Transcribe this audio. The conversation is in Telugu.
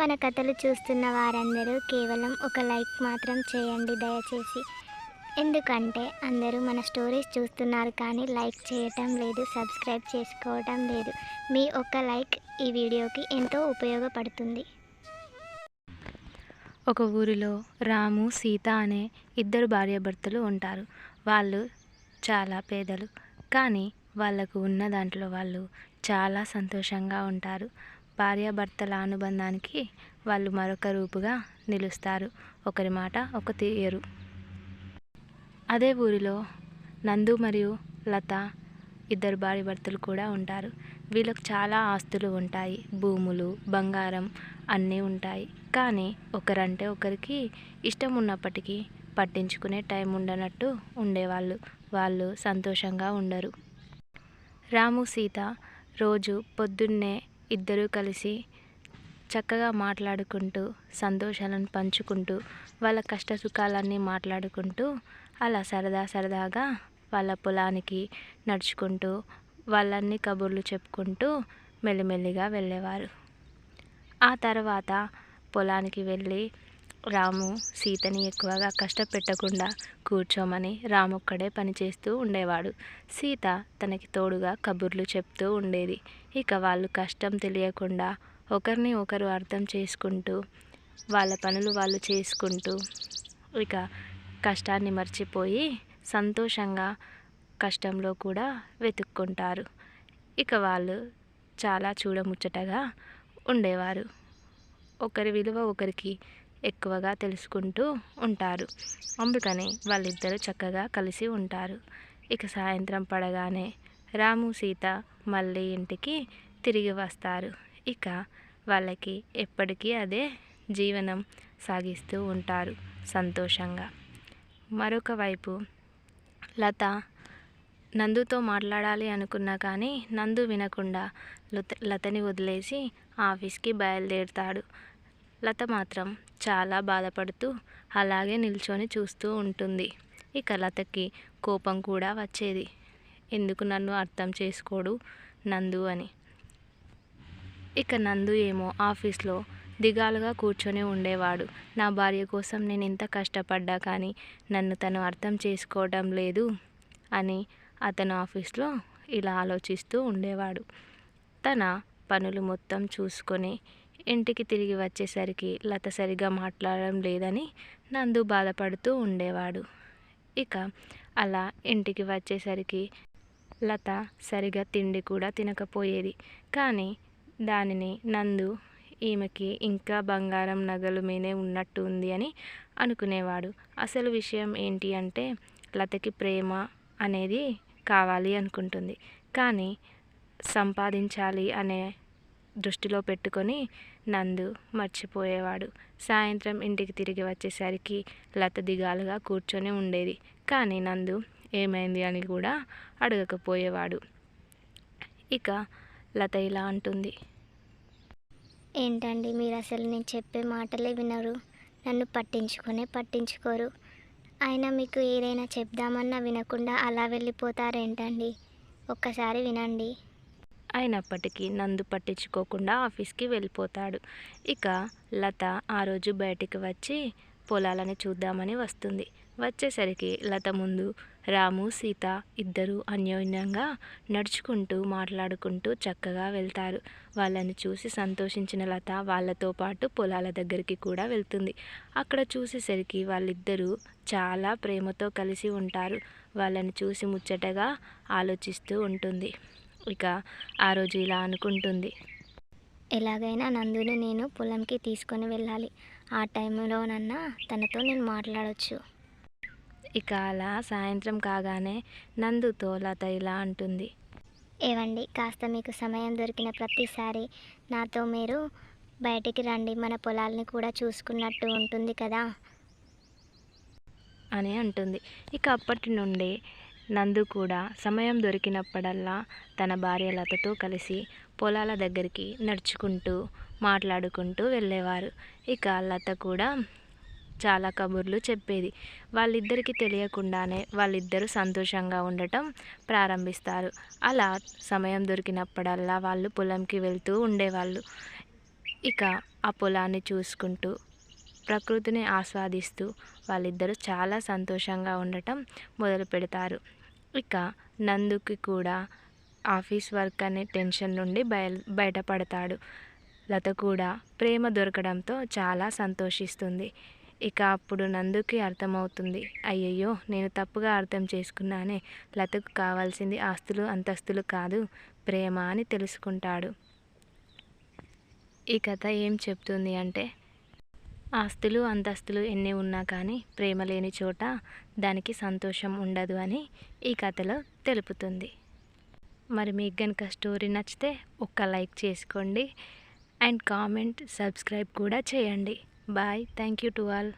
మన కథలు చూస్తున్న వారందరూ కేవలం ఒక లైక్ మాత్రం చేయండి దయచేసి. ఎందుకంటే అందరూ మన స్టోరీస్ చూస్తున్నారు కానీ లైక్ చేయటం లేదు సబ్స్క్రైబ్ చేసుకోవటం లేదు. మీ ఒక్క లైక్ ఈ వీడియోకి ఎంతో ఉపయోగపడుతుంది. ఒక ఊరిలో రాము సీత అనే ఇద్దరు భార్యాభర్తలు ఉంటారు. వాళ్ళు చాలా పేదలు. కానీ వాళ్ళకు ఉన్న దాంట్లో వాళ్ళు చాలా సంతోషంగా ఉంటారు. భార్యాభర్తల అనుబంధానికి వాళ్ళు మరొక రూపుగా నిలుస్తారు. ఒకరి మాట ఒక తీయరు అదే ఊరిలో నందు మరియు లత ఇద్దరు భార్యాభర్తలు కూడా ఉంటారు. వీళ్ళకి చాలా ఆస్తులు ఉంటాయి. భూములు బంగారం అన్నీ ఉంటాయి. కానీ ఒకరంటే ఒకరికి ఇష్టం ఉన్నప్పటికీ పట్టించుకునే టైం ఉండనట్టు ఉండేవాళ్ళు. వాళ్ళు సంతోషంగా ఉండరు. రాము సీత రోజు పొద్దున్నే ఇద్దరూ కలిసి చక్కగా మాట్లాడుకుంటూ సంతోషాలను పంచుకుంటూ వాళ్ళ కష్ట సుఖాలన్నీ మాట్లాడుకుంటూ అలా సరదా సరదాగా వాళ్ళ పొలానికి నడుచుకుంటూ వాళ్ళన్ని కబుర్లు చెప్పుకుంటూ మెల్లిమెల్లిగా వెళ్ళేవారు. ఆ తర్వాత పొలానికి వెళ్ళి రాము సీతని ఎక్కువగా కష్టపెట్టకుండా కూర్చోమని రాము ఒక్కడే పనిచేస్తూ ఉండేవాడు. సీత తనకి తోడుగా కబుర్లు చెప్తూ ఉండేది. ఇక వాళ్ళు కష్టం తెలియకుండా ఒకరిని ఒకరు అర్థం చేసుకుంటూ వాళ్ళ పనులు వాళ్ళు చేసుకుంటూ ఇక కష్టాన్ని మర్చిపోయి సంతోషంగా కష్టంలో కూడా వెతుక్కుంటారు. ఇక వాళ్ళు చాలా చూడముచ్చటగా ఉండేవారు. ఒకరి విలువ ఒకరికి ఎక్కువగా తెలుసుకుంటూ ఉంటారు. అందుకని వాళ్ళిద్దరూ చక్కగా కలిసి ఉంటారు. ఇక సాయంత్రం పడగానే రాము సీత మళ్ళీ ఇంటికి తిరిగి వస్తారు. ఇక వాళ్ళకి ఎప్పటికీ అదే జీవనం సాగిస్తూ ఉంటారు సంతోషంగా. మరొక వైపు లత నందుతో మాట్లాడాలి అనుకున్నా కానీ నందు వినకుండా లత లతని వదిలేసి ఆఫీస్కి బయలుదేరుతాడు. లత మాత్రం చాలా బాధపడుతూ అలాగే నిల్చొని చూస్తూ ఉంటుంది. ఇక లతకి కోపం కూడా వచ్చేది. ఎందుకు నన్ను అర్థం చేసుకోడు నందు అని. ఇక నందు ఏమో ఆఫీస్లో దిగాలుగా కూర్చొని ఉండేవాడు. నా భార్య కోసం నేను ఎంత కష్టపడ్డా కానీ నన్ను తను అర్థం చేసుకోవడం లేదు అని అతను ఆఫీస్లో ఇలా ఆలోచిస్తూ ఉండేవాడు. తన పనులు మొత్తం చూసుకొని ఇంటికి తిరిగి వచ్చేసరికి లత సరిగా మాట్లాడడం లేదని నందు బాధపడుతూ ఉండేవాడు. ఇక అలా ఇంటికి వచ్చేసరికి లత సరిగా తిండి కూడా తినకపోయేది. కానీ దానిని నందు ఈమెకి ఇంకా బంగారం నగలు మీదే ఉన్నట్టు ఉంది అని అనుకునేవాడు. అసలు విషయం ఏంటి అంటే లతకి ప్రేమ అనేది కావాలి అనుకుంటుంది. కానీ సంపాదించాలి అనే దృష్టిలో పెట్టుకొని నందు మర్చిపోయేవాడు. సాయంత్రం ఇంటికి తిరిగి వచ్చేసరికి లత దిగాలుగా కూర్చొని ఉండేది. కానీ నందు ఏమైంది అని కూడా అడగకపోయేవాడు. ఇక లత ఇలా అంటుంది. ఏంటండి మీరు అసలు నేను చెప్పే మాటలే వినరు. నన్ను పట్టించుకునే పట్టించుకోరు. అయినా మీకు ఏదైనా చెప్దామన్నా వినకుండా అలా వెళ్ళిపోతారేంటండి? ఒక్కసారి వినండి. అయినప్పటికీ నందు పట్టించుకోకుండా ఆఫీస్కి వెళ్ళిపోతాడు. ఇక లత ఆ రోజు బయటికి వచ్చి పొలాలని చూద్దామని వస్తుంది. వచ్చేసరికి లత ముందు రాము సీత ఇద్దరు అన్యోన్యంగా నడుచుకుంటూ మాట్లాడుకుంటూ చక్కగా వెళ్తారు. వాళ్ళని చూసి సంతోషించిన లత వాళ్ళతో పాటు పొలాల దగ్గరికి కూడా వెళ్తుంది. అక్కడ చూసేసరికి వాళ్ళిద్దరూ చాలా ప్రేమతో కలిసి ఉంటారు. వాళ్ళని చూసి ముచ్చటగా ఆలోచిస్తూ ఉంటుంది. ఇక ఆ రోజు ఇలా అనుకుంటుంది. ఎలాగైనా నందుని నేను పొలంకి తీసుకొని వెళ్ళాలి. ఆ టైంలోనన్నా తనతో నేను మాట్లాడవచ్చు ఇక అలా సాయంత్రం కాగానే నందుతో లత ఇలా అంటుంది. ఏవండి కాస్త మీకు సమయం దొరికిన ప్రతిసారి నాతో మీరు బయటికి రండి మన పొలాల్ని కూడా చూసుకున్నట్టు ఉంటుంది కదా? అని అంటుంది. ఇక అప్పటి నుండి నందు కూడా సమయం దొరికినప్పుడల్లా తన భార్య లతతో కలిసి పొలాల దగ్గరికి నడుచుకుంటూ మాట్లాడుకుంటూ వెళ్ళేవారు. ఇక లత కూడా చాలా కబుర్లు చెప్పేది. వాళ్ళిద్దరికీ తెలియకుండానే వాళ్ళిద్దరూ సంతోషంగా ఉండటం ప్రారంభిస్తారు. అలా సమయం దొరికినప్పుడల్లా వాళ్ళు పొలంకి వెళ్తూ ఉండేవాళ్ళు. ఇక ఆ పొలాన్ని చూసుకుంటూ ప్రకృతిని ఆస్వాదిస్తూ వాళ్ళిద్దరూ చాలా సంతోషంగా ఉండటం మొదలు పెడతారు. ఇక నందుకి కూడా ఆఫీస్ వర్క్ అనే టెన్షన్ నుండి బయ బయటపడతాడు. లత కూడా ప్రేమ దొరకడంతో చాలా సంతోషిస్తుంది. ఇక అప్పుడు నందుకి అర్థమవుతుంది అయ్యయ్యో నేను తప్పుగా అర్థం చేసుకున్నానే లతకు కావాల్సింది ఆస్తులు అంతస్తులు కాదు ప్రేమ అని తెలుసుకుంటాడు. ఈ కథ ఏం చెప్తుంది అంటే ఆస్తులు అంతస్తులు ఎన్ని ఉన్నా కానీ ప్రేమ లేని చోట దానికి సంతోషం ఉండదు అని ఈ కథలో తెలుపుతుంది. మరి మీకు కనుక స్టోరీ నచ్చితే ఒక్క లైక్ చేసుకోండి. అండ్ కామెంట్ సబ్స్క్రైబ్ కూడా చేయండి. Bye. Thank you to all.